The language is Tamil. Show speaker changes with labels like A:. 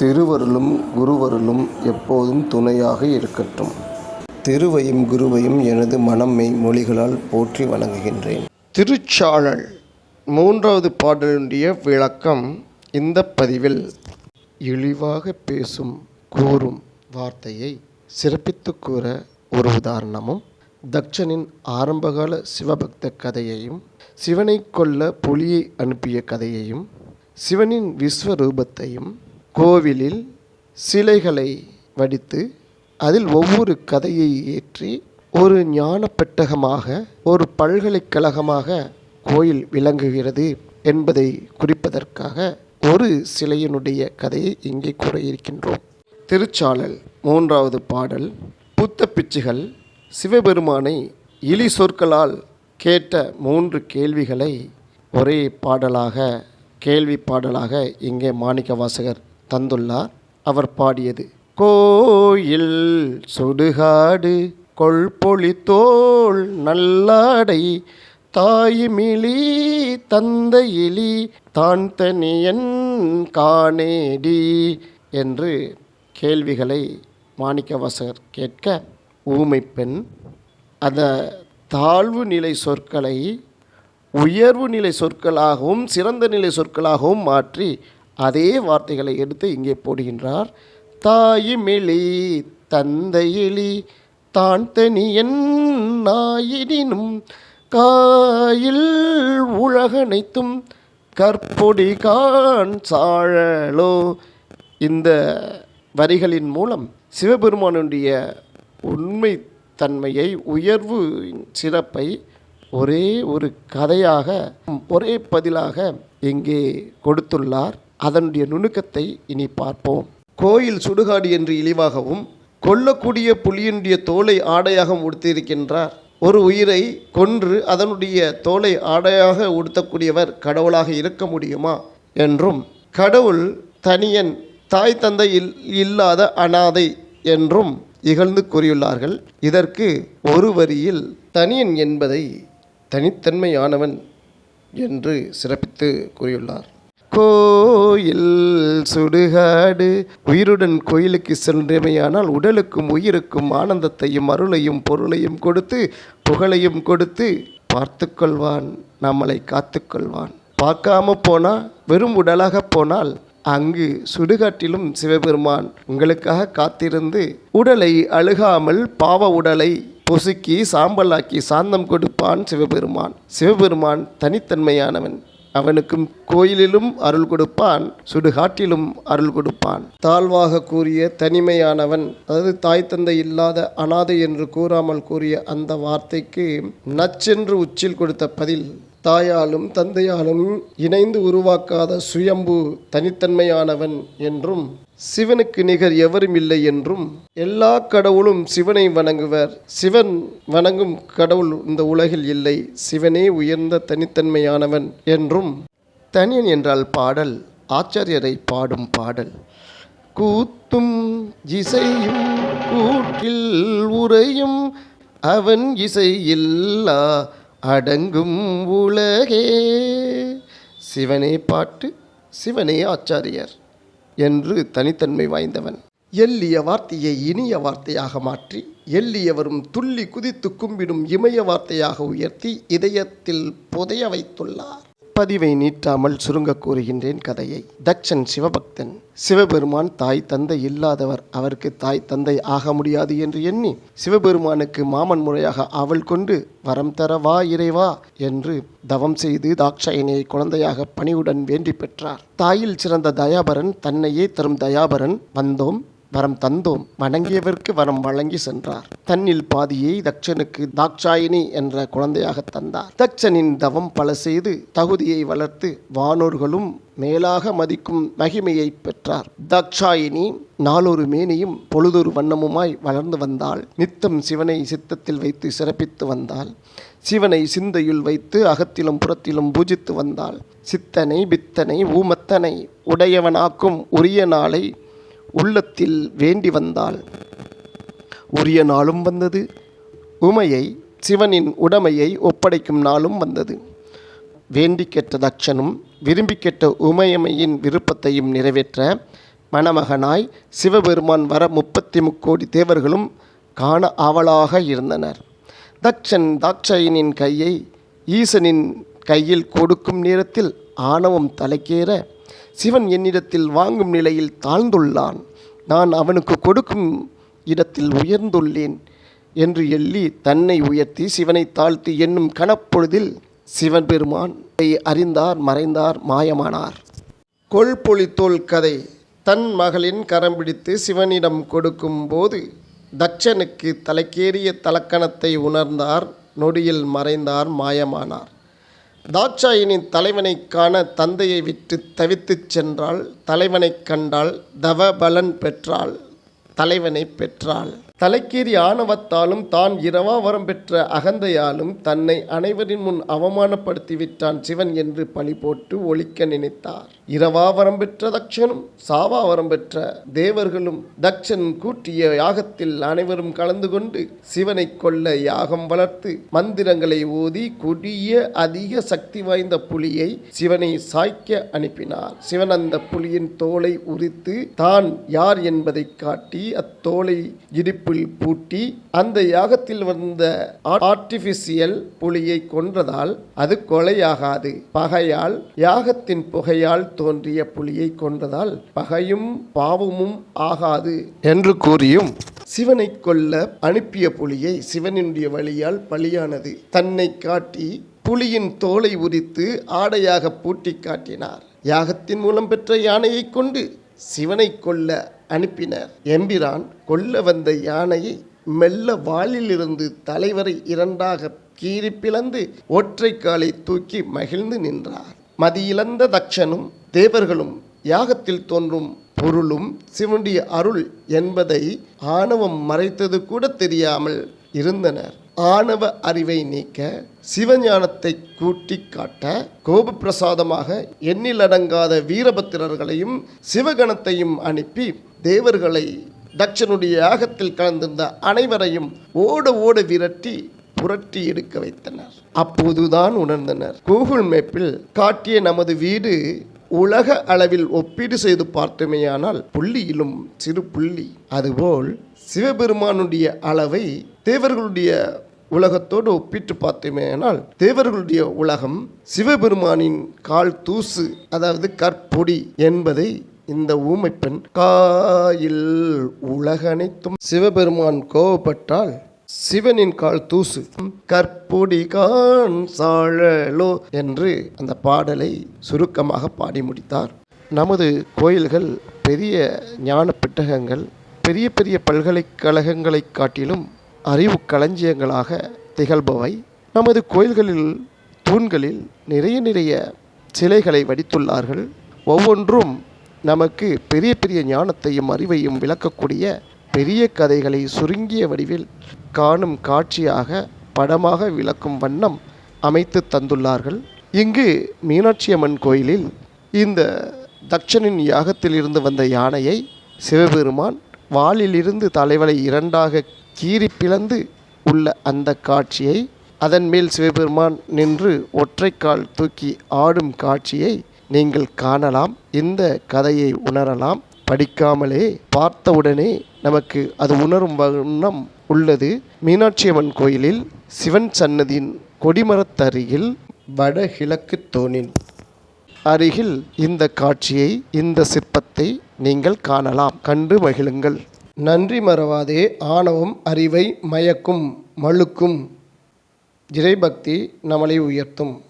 A: திருவருளும் குருவருளும் எப்போதும் துணையாக இருக்கட்டும். திருவையும் குருவையும் எனது மனம்மை மொழிகளால் போற்றி வணங்குகின்றேன். திருச்சாழல் மூன்றாவது பாடலுடைய விளக்கம் இந்த பதிவில் இழிவாக பேசும் கூறும் வார்த்தையை சிறப்பித்து கூற ஒரு உதாரணமும் தக்ஷனின் ஆரம்பகால சிவபக்த கதையையும் சிவனை கொல்ல புலியை அனுப்பிய கதையையும் சிவனின் விஸ்வரூபத்தையும் கோவிலில் சிலைகளை வடித்து அதில் ஒவ்வொரு கதையை ஏற்றி ஒரு ஞானப்பெட்டகமாக ஒரு பல்கலைக்கழகமாக கோயில் விளங்குகிறது என்பதை குறிப்பதற்காக ஒரு சிலையினுடைய கதையை இங்கே கூற இருக்கின்றோம். திருச்சாளல் மூன்றாவது பாடல் புத்த பிச்சுகள் சிவபெருமானை இலி சொற்களால் கேட்ட மூன்று கேள்விகளை ஒரே பாடலாக கேள்வி பாடலாக இங்கே மாணிக்க வாசகர் தந்துள்ளார். அவர் பாடியது கோயில் சுடுகாடு கொள்பொழி தோள் நல்லாடை தாயுமிழி தந்தையிலி தான் தனியன் காணேடி என்று கேள்விகளை மாணிக்கவாசகர் கேட்க ஊமை பெண் அந்த தாழ்வு நிலை சொற்களை உயர்வு நிலை சொற்களாகவும் சிறந்த நிலை சொற்களாகவும் மாற்றி அதே வார்த்தைகளை எடுத்து இங்கே போடுகின்றார். தாயுமிழி தந்தையிலி தான் தனியன் நாயினும் காயில் உலகனைத்தும் கற்பொடி கான் சாழலோ. இந்த வரிகளின் மூலம் சிவபெருமானுடைய உண்மை தன்மையை உயர்வு சிறப்பை ஒரே ஒரு கதையாக ஒரே பதிலாக இங்கே கொடுத்துள்ளார். அதனுடைய நுணுக்கத்தை இனி பார்ப்போம். கோயில் சுடுகாடு என்று இழிவாகவும் கொல்லக்கூடிய புலியினுடைய தோலை ஆடையாக உடுத்தியிருக்கின்றார். ஒரு உயிரை கொன்று அதனுடைய தோலை ஆடையாக உடுத்தக்கூடியவர் கடவுளாக இருக்க முடியுமா? என்றும் கடவுள் தனியன் தாய் தந்தை இல் இல்லாத அனாதை என்றும் இகழ்ந்து கூறியுள்ளார்கள். இதற்கு ஒரு வரியில் தனியன் என்பதை தனித்தன்மையானவன் என்று சிறப்பித்து கூறியுள்ளார். கோயில் சுடுகாடு. உயிருடன் கோயிலுக்கு சென்றமையானால் உடலுக்கும் உயிருக்கும் ஆனந்தத்தையும் அருளையும் பொருளையும் கொடுத்து புகழையும் கொடுத்து பார்த்து கொள்வான் நம்மளை காத்துக்கொள்வான் பார்க்காம போனால் வெறும் உடலாக போனால் அங்கு சுடுகாட்டிலும் சிவபெருமான் உங்களுக்காக காத்திருந்து உடலை அழுகாமல் பாவ உடலை பொசுக்கி சாம்பலாக்கி சாந்தம் கொடுப்பான் சிவபெருமான். சிவபெருமான் தனித்தன்மையானவன். அவனுக்கும் கோயிலிலும் அருள் கொடுப்பான் சுடுகாட்டிலும் அருள் கொடுப்பான். தாழ்வாக கூறிய தனிமையானவன் அதாவது தாய் தந்தை இல்லாத அனாதை என்று கூறாமல் கூறிய அந்த வார்த்தைக்கு நச்சென்று உச்சில் கொடுத்த பதில் தாயாலும் தந்தையாலும் இணைந்து உருவாக்காத சுயம்பு தனித்தன்மையானவன் என்றும் சிவனுக்கு நிகர் எவரும் இல்லை என்றும் எல்லா கடவுளும் சிவனை வணங்குவர். சிவன் வணங்கும் கடவுள் இந்த உலகில் இல்லை சிவனே உயர்ந்த தனித்தன்மையானவன் என்றும். தனியன் என்றால் பாடல் ஆச்சாரியரை பாடும் பாடல். கூத்தும் இசையும் கூட்டில் உரையும் அவன் இசையில்லா அடங்கும் உலகே. சிவனே பாட்டு சிவனே ஆச்சாரியர் என்று தனித்தன்மை வாய்ந்தவன். எல்லிய வார்த்தையை இனிய வார்த்தையாக மாற்றி எல்லியவரும் துள்ளி குதித்து கும்பிடும் இமய வார்த்தையாக உயர்த்தி இதயத்தில் புதைய வைத்துள்ளார். பதிவை நீட்டாமல் சுருங்க கூறுகின்றேன் கதையை. தக்ஷன் சிவபக்தன் சிவபெருமான் தாய் தந்தை இல்லாதவர் அவருக்கு தாய் தந்தை ஆக முடியாது என்று எண்ணி சிவபெருமானுக்கு மாமன் முறையாக அவள் கொண்டு வரம் தர வா இறைவா என்று தவம் செய்து தாட்சாயணியை குழந்தையாக பணிவுடன் வேண்டி பெற்றார். தாயில் சிறந்த தயாபரன் தன்னையே தரும் தயாபரன் வந்தோம். வரம் தந்தோம். வணங்கியவர்க்கு வரம் வழங்கி சென்றார். தன்னில் பாதியை தக்ஷனுக்கு தாக்ஷாயினி என்ற குழந்தையாக தந்தார். தக்ஷனின் தவம் பல செய்து தகுதியை வளர்த்து வானோர்களும் மேலாக மதிக்கும் மகிமையை பெற்றார். தக்ஷாயினி நாளொரு மேனியும் பொழுதொரு வண்ணமுமாய் வளர்ந்து வந்தாள். நித்தம் சிவனை சித்தத்தில் வைத்து சிறப்பித்து வந்தாள். சிவனை சிந்தையுள் வைத்து அகத்திலும் புறத்திலும் பூஜித்து வந்தாள். சித்தனை பித்தனை ஊமத்தனை உடையவனாக்கும் உரிய நாளை உள்ளத்தில் வேண்டி வந்தாள் உரிய நாளும் வந்தது. உமையை சிவனின் உடமையை ஒப்படைக்கும் நாளும் வந்தது. வேண்டி கெட்ட தக்ஷனும் விரும்பி கெட்ட உமையமையின் விருப்பத்தையும் நிறைவேற்ற மணமகனாய் சிவபெருமான் வர முப்பத்தி முக்கோடி தேவர்களும் காண ஆவலாக இருந்தனர். தக்ஷன் தாட்சாயனின் கையை ஈசனின் கையில் கொடுக்கும் நேரத்தில் ஆணவம் தலைக்கேற சிவன் என்னிடத்தில் வாங்கும் நிலையில் தாழ்ந்துள்ளான். நான் அவனுக்கு கொடுக்கும் இடத்தில் உயர்ந்துள்ளேன் என்று எள்ளி தன்னை உயர்த்தி சிவனை தாழ்த்தி என்னும் கணப்பொழுதில் சிவன் பெருமான் அறிந்தார் மறைந்தார் மாயமானார். கொள்பொழித்தோல் கதை. தன் மகளின் கரம் பிடித்து சிவனிடம் கொடுக்கும் போது தட்சனுக்கு தலைக்கேறிய தலக்கணத்தை உணர்ந்தார் நொடியில் மறைந்தார் மாயமானார். தாட்சாயினின் தலைவனை காண தந்தையை விட்டு தவித்துச் சென்றாள். தலைவனைக் கண்டாள். தவபலன் பெற்றாள். தலைவனை பெற்றாள். தலைக்கேறி ஆணவத்தாலும் தான் இரவா வரம் பெற்ற அகந்தையாலும் தன்னை அனைவரின் முன் அவமானப்படுத்தி விட்டான் சிவன் என்று பழி போட்டு ஒழிக்க நினைத்தார். இரவா வரம் பெற்ற தக்ஷனும் சாவா வரம் பெற்ற தேவர்களும் தக்ஷன் கூட்டிய யாகத்தில் அனைவரும் கலந்து கொண்டு சிவனை கொல்ல யாகம் வளர்த்து மந்திரங்களை ஓதி கொடிய அதிக சக்தி வாய்ந்த புலியை சிவனை சாய்க்க அனுப்பினார். சிவன் அந்த புலியின் தோலை உரித்து தான் யார் என்பதை காட்டி அத்தோலை நெருப்பில் பூட்டி அந்த யாகத்தில் வந்த ஆர்டிபிஷியல் புலியை கொன்றதால் அது கொலையாகாது. பகையால் யாகத்தின் புகையால் தோன்றிய புலியை கொன்றதால் பகையும் பாவமும் ஆகாது என்று கூறியும். சிவனை கொல்ல அனுப்பிய புலியை சிவனுடைய வழியால் பலியானது. தன்னை காட்டி புலியின் தோலை உரித்து ஆடையாக பூட்டி காட்டினார். யாகத்தின் மூலம் பெற்ற யானையை கொண்டு சிவனை கொல்ல அனுப்பினர். எம்பிரான் கொல்ல வந்த யானையை மெல்ல வாளிலிருந்து தலைவரை இரண்டாக கீறி பிளந்து ஒற்றை காலை தூக்கி மகிழ்ந்து நின்றார். மதியிழந்த தக்ஷனும் தேவர்களும் யாகத்தில் தோன்றும் பொருளும் சிவனுடைய அருள் என்பதை ஆணவம் மறைத்தது கூட தெரியாமல் இருந்தனர். ஆணவ அறிவை நீக்க சிவஞானத்தை கூட்டி காட்ட கோபப்பிரசாதமாக எண்ணிலடங்காத வீரபத்திரர்களையும் சிவகணத்தையும் அனுப்பி தேவர்களை தட்சனுடைய யாகத்தில் கலந்திருந்த அனைவரையும் ஓட ஓட விரட்டி புரட்டி எடுக்க வைத்தனர். அப்போதுதான் உணர்ந்தனர். கூகுள் மேப்பில் காட்டிய நமது வீடு உலக அளவில் ஒப்பீடு செய்து பார்த்தோமேயானால் புள்ளியிலும் சிறு புள்ளி. அதுபோல் சிவபெருமானுடைய அளவை தேவர்களுடைய உலகத்தோடு ஒப்பிட்டு பார்த்தோமேனால் தேவர்களுடைய உலகம் சிவபெருமானின் கால் தூசு அதாவது கற்பொடி என்பதை இந்த ஊமைப்பெண் காயில் உலகனைத்தும் சிவபெருமான் கோவப்பட்டால் சிவனின் கால் தூசு கற்பொடி கான் சாழலோ என்று அந்த பாடலை சுருக்கமாக பாடி முடித்தார். நமது கோயில்கள் பெரிய ஞான பெட்டகங்கள் பெரிய பெரிய பல்கலைக்கழகங்களைக் காட்டிலும் அறிவு களஞ்சியங்களாக திகழ்பவை. நமது கோயில்களில் தூண்களில் நிறைய நிறைய சிலைகளை வடித்துள்ளார்கள். ஒவ்வொன்றும் நமக்கு பெரிய பெரிய ஞானத்தையும் அறிவையும் விளக்கக்கூடிய பெரிய கதைகளை சுருங்கிய வடிவில் காணும் காட்சியாக படமாக விளக்கும் வண்ணம் அமைத்து தந்துள்ளார்கள். இங்கு மீனாட்சி அம்மன் கோயிலில் இந்த தட்சனின் யாகத்தில் இருந்து வந்த யானையை சிவபெருமான் வாளிலிருந்து தலைவலை இரண்டாக கீறி பிளந்து உள்ள அந்த காட்சியை அதன் மேல் சிவபெருமான் நின்று ஒற்றைக்கால் தூக்கி ஆடும் காட்சியை நீங்கள் காணலாம். இந்த கதையை உணரலாம். படிக்காமலே பார்த்தவுடனே நமக்கு அது உணரும் வண்ணம் உள்ளது. மீனாட்சி அம்மன் கோயிலில் சிவன் சன்னதியின் கொடிமரத்தருகில் வடகிழக்கு தோணின் அருகில் இந்த காட்சியை இந்த சிற்பத்தை நீங்கள் காணலாம். கண்டு மகிழுங்கள். நன்றி மறவாதே ஆணவம் அறிவை மயக்கும் மழுக்கும். இறைபக்தி நம்மளை உயர்த்தும்.